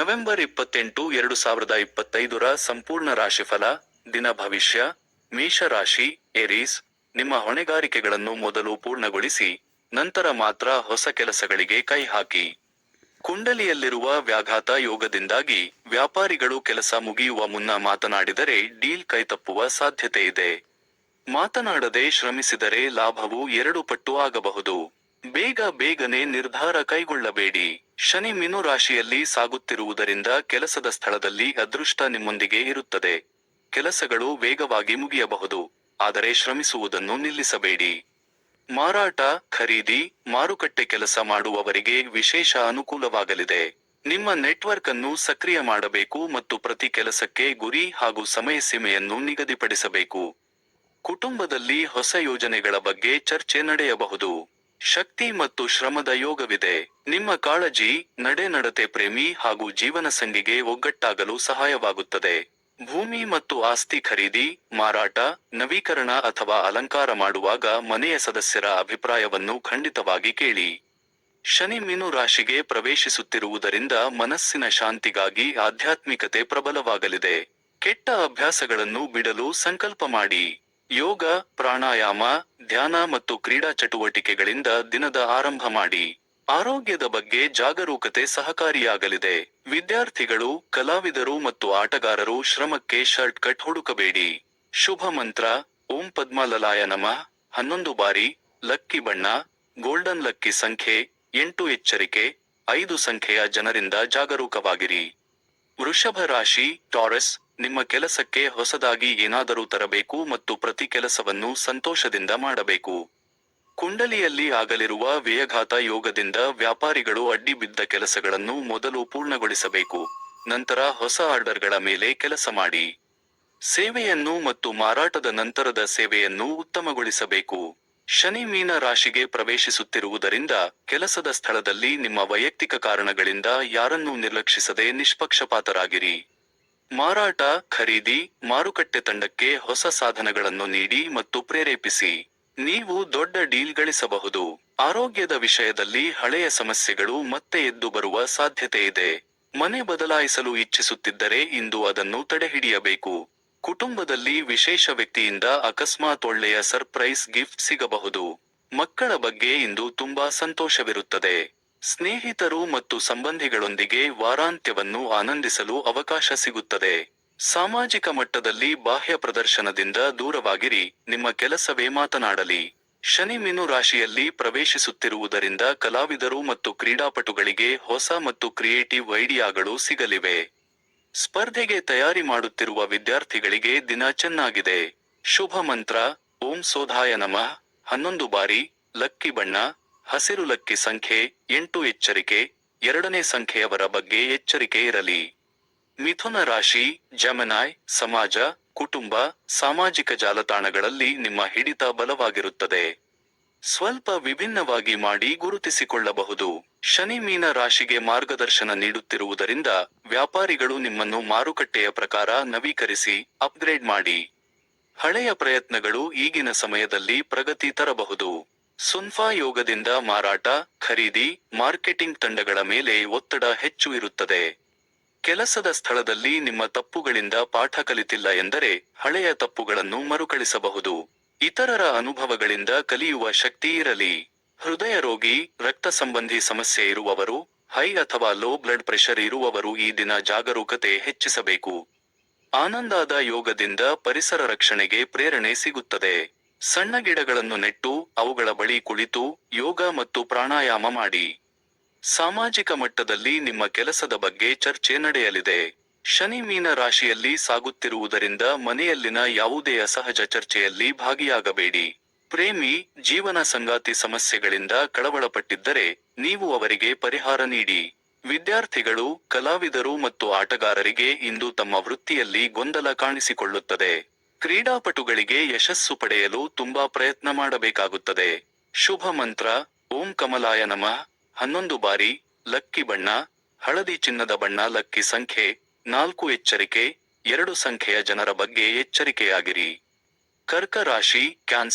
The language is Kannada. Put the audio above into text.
ನವೆಂಬರ್ ಇಪ್ಪತ್ತೆಂಟು ಎರಡು ಸಾವಿರದ ಇಪ್ಪತ್ತೈದರ ಸಂಪೂರ್ಣ ರಾಶಿಫಲ, ದಿನ ಭವಿಷ್ಯ, ಮೇಷರಾಶಿ ಎರೀಸ್ ನಿಮ್ಮ ಹೊಣೆಗಾರಿಕೆಗಳನ್ನು ಮೊದಲು ಪೂರ್ಣಗೊಳಿಸಿ, ನಂತರ ಮಾತ್ರ ಹೊಸ ಕೆಲಸಗಳಿಗೆ ಕೈ ಹಾಕಿ. ಕುಂಡಲಿಯಲ್ಲಿರುವ ವ್ಯಾಘಾತ ಯೋಗದಿಂದಾಗಿ ವ್ಯಾಪಾರಿಗಳು ಕೆಲಸ ಮುಗಿಯುವ ಮುನ್ನ ಮಾತನಾಡಿದರೆ ಡೀಲ್ ಕೈತಪ್ಪುವ ಸಾಧ್ಯತೆ ಇದೆ. ಮಾತನಾಡದೆ ಶ್ರಮಿಸಿದರೆ ಲಾಭವು ಎರಡು ಪಟ್ಟು ಆಗಬಹುದು. ಬೇಗ ಬೇಗನೆ ನಿರ್ಧಾರ ಕೈಗೊಳ್ಳಬೇಡಿ. ಶನಿ ರಾಶಿಯಲ್ಲಿ ಸಾಗುತ್ತಿರುವುದರಿಂದ ಕೆಲಸದ ಸ್ಥಳದಲ್ಲಿ ಅದೃಷ್ಟ ನಿಮ್ಮೊಂದಿಗೆ ಇರುತ್ತದೆ. ಕೆಲಸಗಳು ವೇಗವಾಗಿ ಮುಗಿಯಬಹುದು. ಆದರೆ ಶ್ರಮಿಸುವುದನ್ನು ನಿಲ್ಲಿಸಬೇಡಿ. ಮಾರಾಟ, ಖರೀದಿ, ಮಾರುಕಟ್ಟೆ ಕೆಲಸ ಮಾಡುವವರಿಗೆ ವಿಶೇಷ ಅನುಕೂಲವಾಗಲಿದೆ. ನಿಮ್ಮ ನೆಟ್ವರ್ಕ್ ಅನ್ನು ಸಕ್ರಿಯ ಮಾಡಬೇಕು ಮತ್ತು ಪ್ರತಿ ಕೆಲಸಕ್ಕೆ ಗುರಿ ಹಾಗೂ ಸಮಯ ಸೀಮೆಯನ್ನು ನಿಗದಿಪಡಿಸಬೇಕು. ಕುಟುಂಬದಲ್ಲಿ ಹೊಸ ಯೋಜನೆಗಳ ಬಗ್ಗೆ ಚರ್ಚೆ ನಡೆಯಬಹುದು. ಶಕ್ತಿ ಮತ್ತು ಶ್ರಮದ ಯೋಗವಿದೆ. ನಿಮ್ಮ ಕಾಳಜಿ ನಡೆ ನಡತೆ ಪ್ರೇಮಿ ಹಾಗೂ ಜೀವನ ಸಂಗಿಗೆ ಒಗ್ಗಟ್ಟಾಗಲು ಸಹಾಯವಾಗುತ್ತದೆ. ಭೂಮಿ ಮತ್ತು ಆಸ್ತಿ ಖರೀದಿ, ಮಾರಾಟ, ನವೀಕರಣ ಅಥವಾ ಅಲಂಕಾರ ಮಾಡುವಾಗ ಮನೆಯ ಸದಸ್ಯರ ಅಭಿಪ್ರಾಯವನ್ನು ಖಂಡಿತವಾಗಿ ಕೇಳಿ. ಶನಿ ಮೀನು ರಾಶಿಗೆ ಪ್ರವೇಶಿಸುತ್ತಿರುವುದರಿಂದ ಮನಸ್ಸಿನ ಶಾಂತಿಗಾಗಿ ಆಧ್ಯಾತ್ಮಿಕತೆ ಪ್ರಬಲವಾಗಲಿದೆ. ಕೆಟ್ಟ ಅಭ್ಯಾಸಗಳನ್ನು ಬಿಡಲು ಸಂಕಲ್ಪ ಮಾಡಿ. ಯೋಗ, ಪ್ರಾಣಾಯಾಮ, ಧ್ಯಾನ ಮತ್ತು ಕ್ರೀಡಾ ಚಟುವಟಿಕೆಗಳಿಂದ ದಿನದ ಆರಂಭ ಮಾಡಿ. ಆರೋಗ್ಯದ ಬಗ್ಗೆ ಜಾಗರೂಕತೆ ಸಹಕಾರಿಯಾಗಲಿದೆ. ವಿದ್ಯಾರ್ಥಿಗಳು, ಕಲಾವಿದರು ಮತ್ತು ಆಟಗಾರರು ಶ್ರಮಕ್ಕೆ ಶರ್ಟ್ ಕಟ್ ಹುಡುಕಬೇಡಿ. ಶುಭ ಮಂತ್ರ, ಓಂ ಪದ್ಮಲಲಾಯ ನಮಃ. ಹನ್ನೊಂದು ಬಾರಿ, ಲಕ್ಕಿ ಬಣ್ಣ, ಗೋಲ್ಡನ್ ಲಕ್ಕಿ ಸಂಖ್ಯೆ, ಎಂಟು ಎಚ್ಚರಿಕೆ, ಐದು ಸಂಖ್ಯೆಯ ಜನರಿಂದ ಜಾಗರೂಕವಾಗಿರಿ. ವೃಷಭ ರಾಶಿ, ಟಾರಸ್ ನಿಮ್ಮ ಕೆಲಸಕ್ಕೆ ಹೊಸದಾಗಿ ಏನಾದರೂ ತರಬೇಕು ಮತ್ತು ಪ್ರತಿ ಕೆಲಸವನ್ನು ಸಂತೋಷದಿಂದ ಮಾಡಬೇಕು. ಕುಂಡಲಿಯಲ್ಲಿ ಆಗಲಿರುವ ವ್ಯಯಘಾತ ಯೋಗದಿಂದ ವ್ಯಾಪಾರಿಗಳು ಅಡ್ಡಿ ಬಿದ್ದ ಕೆಲಸಗಳನ್ನು ಮೊದಲು ಪೂರ್ಣಗೊಳಿಸಬೇಕು. ನಂತರ ಹೊಸ ಆರ್ಡರ್ಗಳ ಮೇಲೆ ಕೆಲಸ ಮಾಡಿ. ಸೇವೆಯನ್ನು ಮತ್ತು ಮಾರಾಟದ ನಂತರದ ಸೇವೆಯನ್ನು ಉತ್ತಮಗೊಳಿಸಬೇಕು. ಶನಿ ಮೀನ ರಾಶಿಗೆ ಪ್ರವೇಶಿಸುತ್ತಿರುವುದರಿಂದ ಕೆಲಸದ ಸ್ಥಳದಲ್ಲಿ ನಿಮ್ಮ ವೈಯಕ್ತಿಕ ಕಾರಣಗಳಿಂದ ಯಾರನ್ನೂ ನಿರ್ಲಕ್ಷಿಸದೆ ನಿಷ್ಪಕ್ಷಪಾತರಾಗಿರಿ. ಮಾರಾಟ, ಖರೀದಿ, ಮಾರುಕಟ್ಟೆ ತಂಡಕ್ಕೆ ಹೊಸ ಸಾಧನಗಳನ್ನು ನೀಡಿ ಮತ್ತು ಪ್ರೇರೇಪಿಸಿ. ನೀವು ದೊಡ್ಡ ಡೀಲ್ ಗಳಿಸಬಹುದು. ಆರೋಗ್ಯದ ವಿಷಯದಲ್ಲಿ ಹಳೆಯ ಸಮಸ್ಯೆಗಳು ಮತ್ತೆ ಎದ್ದು ಬರುವ ಸಾಧ್ಯತೆ ಇದೆ. ಮನೆ ಬದಲಾಯಿಸಲು ಇಚ್ಛಿಸುತ್ತಿದ್ದರೆ ಇಂದು ಅದನ್ನು ತಡೆಹಿಡಿಯಬೇಕು. ಕುಟುಂಬದಲ್ಲಿ ವಿಶೇಷ ವ್ಯಕ್ತಿಯಿಂದ ಅಕಸ್ಮಾತ್ ಒಳ್ಳೆಯ ಸರ್ಪ್ರೈಸ್ ಗಿಫ್ಟ್ ಸಿಗಬಹುದು. ಮಕ್ಕಳ ಬಗ್ಗೆ ಇಂದು ತುಂಬಾ ಸಂತೋಷವಿರುತ್ತದೆ. ಸ್ನೇಹಿತರು ಮತ್ತು ಸಂಬಂಧಿಗಳೊಂದಿಗೆ ವಾರಾಂತ್ಯವನ್ನು ಆನಂದಿಸಲು ಅವಕಾಶ ಸಿಗುತ್ತದೆ. ಸಾಮಾಜಿಕ ಮಟ್ಟದಲ್ಲಿ ಬಾಹ್ಯ ಪ್ರದರ್ಶನದಿಂದ ದೂರವಾಗಿರಿ, ನಿಮ್ಮ ಕೆಲಸವೇ ಮಾತನಾಡಲಿ. ಶನಿ ಮೀನು ರಾಶಿಯಲ್ಲಿ ಪ್ರವೇಶಿಸುತ್ತಿರುವುದರಿಂದ ಕಲಾವಿದರು ಮತ್ತು ಕ್ರೀಡಾಪಟುಗಳಿಗೆ ಹೊಸ ಮತ್ತು ಕ್ರಿಯೇಟಿವ್ ಐಡಿಯಾಗಳು ಸಿಗಲಿವೆ. ಸ್ಪರ್ಧೆಗೆ ತಯಾರಿ ಮಾಡುತ್ತಿರುವ ವಿದ್ಯಾರ್ಥಿಗಳಿಗೆ ದಿನ ಚೆನ್ನಾಗಿದೆ. ಶುಭ ಮಂತ್ರ, ಓಂ ಸೋಧಾಯ ನಮಃ, ಹನ್ನೊಂದು ಬಾರಿ, ಲಕ್ಕಿ ಬಣ್ಣ ಹಸಿರು ಲಕ್ಕಿ ಸಂಖ್ಯೆ ಎಂಟು ಎಚ್ಚರಿಕೆ, ಎರಡನೇ ಸಂಖ್ಯೆಯವರ ಬಗ್ಗೆ ಎಚ್ಚರಿಕೆ ಇರಲಿ. ಮಿಥುನ ರಾಶಿ, ಜಮನಾಯ್, ಸಮಾಜ, ಕುಟುಂಬ, ಸಾಮಾಜಿಕ ಜಾಲತಾಣಗಳಲ್ಲಿ ನಿಮ್ಮ ಹಿಡಿತ ಬಲವಾಗಿರುತ್ತದೆ. ಸ್ವಲ್ಪ ವಿಭಿನ್ನವಾಗಿ ಮಾಡಿ ಗುರುತಿಸಿಕೊಳ್ಳಬಹುದು. ಶನಿ ಮೀನ ರಾಶಿಗೆ ಮಾರ್ಗದರ್ಶನ ನೀಡುತ್ತಿರುವುದರಿಂದ ವ್ಯಾಪಾರಿಗಳು ನಿಮ್ಮನ್ನು ಮಾರುಕಟ್ಟೆಯ ಪ್ರಕಾರ ನವೀಕರಿಸಿ ಅಪ್ಗ್ರೇಡ್ ಮಾಡಿ. ಹಳೆಯ ಪ್ರಯತ್ನಗಳು ಈಗಿನ ಸಮಯದಲ್ಲಿ ಪ್ರಗತಿ ತರಬಹುದು. ಸುನ್ಫಾ ಯೋಗದಿಂದ ಮಾರಾಟ, ಖರೀದಿ, ಮಾರ್ಕೆಟಿಂಗ್ ತಂಡಗಳ ಮೇಲೆ ಒತ್ತಡ ಹೆಚ್ಚು ಇರುತ್ತದೆ. ಕೆಲಸದ ಸ್ಥಳದಲ್ಲಿ ನಿಮ್ಮ ತಪ್ಪುಗಳಿಂದ ಪಾಠ ಕಲಿತಿಲ್ಲ ಎಂದರೆ ಹಳೆಯ ತಪ್ಪುಗಳನ್ನು ಮರುಕಳಿಸಬಹುದು. ಇತರರ ಅನುಭವಗಳಿಂದ ಕಲಿಯುವ ಶಕ್ತಿ ಇರಲಿ. ಹೃದಯ ರೋಗಿ, ರಕ್ತ ಸಂಬಂಧಿ ಸಮಸ್ಯೆ ಇರುವವರು, ಹೈ ಅಥವಾ ಲೋ ಬ್ಲಡ್ ಪ್ರೆಷರ್ ಇರುವವರು ಈ ದಿನ ಜಾಗರೂಕತೆ ಹೆಚ್ಚಿಸಬೇಕು. ಆನಂದಾದ ಯೋಗದಿಂದ ಪರಿಸರ ರಕ್ಷಣೆಗೆ ಪ್ರೇರಣೆ ಸಿಗುತ್ತದೆ. ಸಣ್ಣ ಗಿಡಗಳನ್ನು ನೆಟ್ಟು ಅವುಗಳ ಬಳಿ ಕುಳಿತು ಯೋಗ ಮತ್ತು ಪ್ರಾಣಾಯಾಮ ಮಾಡಿ. ಸಾಮಾಜಿಕ ಮಟ್ಟದಲ್ಲಿ ನಿಮ್ಮ ಕೆಲಸದ ಬಗ್ಗೆ ಚರ್ಚೆ ನಡೆಯಲಿದೆ. ಶನಿ ಮೀನ ರಾಶಿಯಲ್ಲಿ ಸಾಗುತ್ತಿರುವುದರಿಂದ ಮನೆಯಲ್ಲಿನ ಯಾವುದೇ ಅಸಹಜ ಚರ್ಚೆಯಲ್ಲಿ ಭಾಗಿಯಾಗಬೇಡಿ. ಪ್ರೇಮಿ, ಜೀವನ ಸಂಗಾತಿ ಸಮಸ್ಯೆಗಳಿಂದ ಕಳವಳಪಟ್ಟಿದ್ದರೆ ನೀವು ಅವರಿಗೆ ಪರಿಹಾರ ನೀಡಿ. ವಿದ್ಯಾರ್ಥಿಗಳು, ಕಲಾವಿದರು ಮತ್ತು ಆಟಗಾರರಿಗೆ ಇಂದು ತಮ್ಮ ವೃತ್ತಿಯಲ್ಲಿ ಗೊಂದಲ ಕಾಣಿಸಿಕೊಳ್ಳುತ್ತದೆ. ಕ್ರೀಡಾಪಟುಗಳಿಗೆ ಯಶಸ್ಸು ಪಡೆಯಲು ತುಂಬಾ ಪ್ರಯತ್ನ ಮಾಡಬೇಕಾಗುತ್ತದೆ. ಶುಭ ಮಂತ್ರ, ಓಂ ಕಮಲಾಯ ನಮಃ. ಹನ್ನೊಂದು ಬಾರಿ, ಲಕ್ಕಿ ಬಣ್ಣ, ಹಳದಿ ಚಿನ್ನದ ಬಣ್ಣ, ಲಕ್ಕಿ ಸಂಖ್ಯೆ, ನಾಲ್ಕು ಎಚ್ಚರಿಕೆ, ಎರಡು ಸಂಖ್ಯೆಯ ಜನರ ಬಗ್ಗೆ ಎಚ್ಚರಿಕೆಯಾಗಿರಿ. ಕರ್ಕ ರಾಶಿ ಕ್ಯಾನ್ಸರ್